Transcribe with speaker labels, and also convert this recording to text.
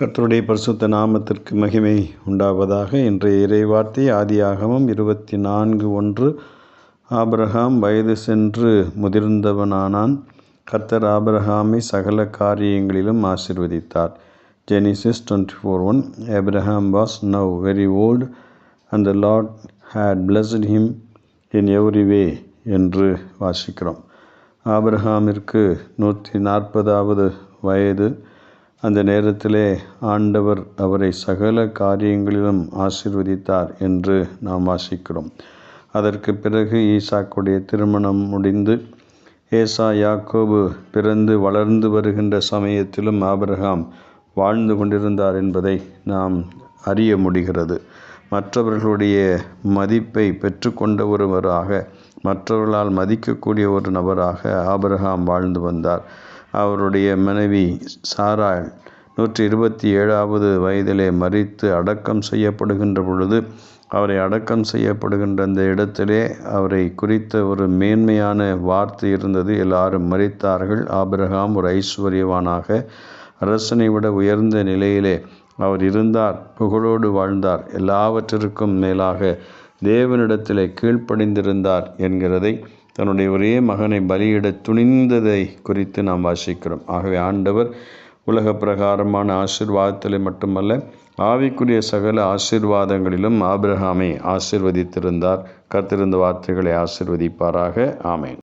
Speaker 1: கர்த்தருடைய பரிசுத்த நாமத்திற்கு மகிமை உண்டாவதாக. இன்றைய இறைவார்த்தை ஆதியாகமம் இருபத்தி நான்கு ஒன்று. ஆபிரகாம் வயது சென்று முதிர்ந்தவனானான். கர்த்தர் ஆபிரகாமை சகல காரியங்களிலும் ஆசிர்வதித்தார். Genesis twenty four one. Abraham was now very old and the lord had blessed him in every way என்று வாசிக்கிறோம். ஆபிரஹாமிற்கு நூற்றி நாற்பதாவது வயது. அந்த நேரத்திலே ஆண்டவர் அவரை சகல காரியங்களிலும் ஆசிர்வதித்தார் என்று நாம் வாசிக்கிறோம். அதற்கு பிறகு ஈசாக்குடைய திருமணம் முடிந்து ஏசா யாக்கோபு பிறந்து வளர்ந்து வருகின்ற சமயத்திலும் ஆபிரகாம் வாழ்ந்து கொண்டிருந்தார் என்பதை நாம் அறிய முடிகிறது. மற்றவர்களுடைய மதிப்பை பெற்றுக்கொண்ட ஒருவராக மற்றவர்களால் மதிக்கக்கூடிய ஒரு நபராக ஆபிரகாம் வாழ்ந்து வந்தார். அவருடைய மனைவி சாராள் நூற்றி இருபத்தி ஏழாவது வயதிலே மறித்து அடக்கம் செய்யப்படுகின்ற பொழுது அவரை அடக்கம் செய்யப்படுகின்ற அந்த இடத்திலே அவரை குறித்த ஒரு மேன்மையான வார்த்தை இருந்தது. எல்லாரும் மறித்தார்கள் ஆபிரகாம் ஒரு ஐஸ்வர்யவானாக அரசனை விட உயர்ந்த நிலையிலே அவர் இருந்தார் புகழோடு வாழ்ந்தார். எல்லாவற்றிற்கும் மேலாக தேவனிடத்திலே கீழ்ப்படிந்திருந்தார் என்கிறதை தன்னுடைய ஒரே மகனை பலியிட துணிந்ததை குறித்து நாம் வாசிக்கிறோம். ஆகவே ஆண்டவர் உலக பிரகாரமான ஆசிர்வாதத்தில் மட்டுமல்ல ஆவிக்குரிய சகல ஆசிர்வாதங்களிலும் ஆபிரகாமை ஆசிர்வதித்திருந்தார். கத்திருந்த வார்த்தைகளை ஆசிர்வதிப்பாராக. ஆமேன்.